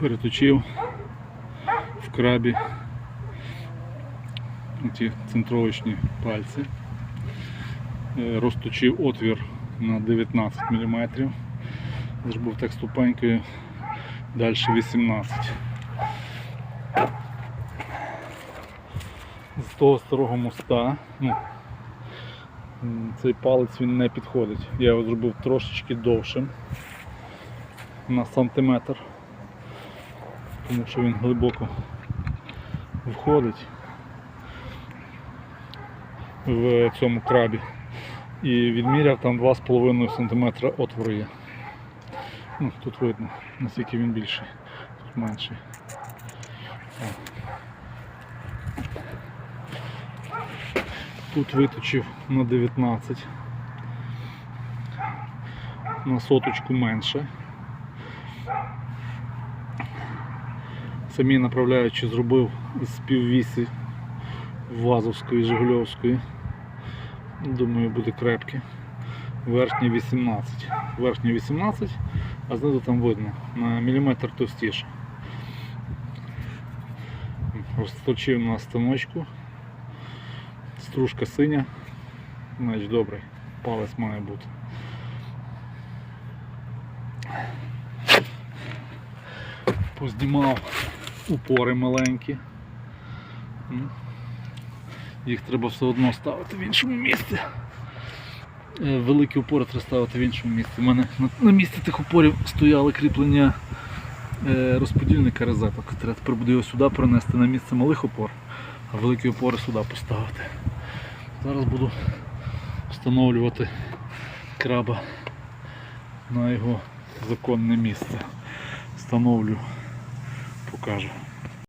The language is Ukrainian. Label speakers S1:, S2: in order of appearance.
S1: переточив в крабі ці центровочні пальці. Е, Розточив отвір на 19 мм. Зробив так ступенькою, далі 18 З того старого моста, ну, цей палець він не підходить. Я його зробив трошечки довшим на сантиметр, тому що він глибоко входить в цьому крабі. І відміряв там 2,5 см отвору є. Ну, тут видно, наскільки він більший, тут менший. Тут виточив на 19. На соточку менше. Самі направляючи зробив з піввісі Вазовської, Жигульовської. Думаю, буде крепке. Верхній 18. Верхній 18, а знизу там видно на міліметр товстіше. Розточив на станочку. Стружка синя, значить добрий. Палець має бути. Познімав упори маленькі. Їх треба все одно ставити в іншому місці. Е, Великі упори треба ставити в іншому місці. У мене на, місці тих упорів стояли кріплення е, розподільника розеток. Треба тепер буде його сюди принести на місце малих опор, а великі опори сюди поставити. Зараз буду встановлювати краба на його законне місце. Встановлю, покажу.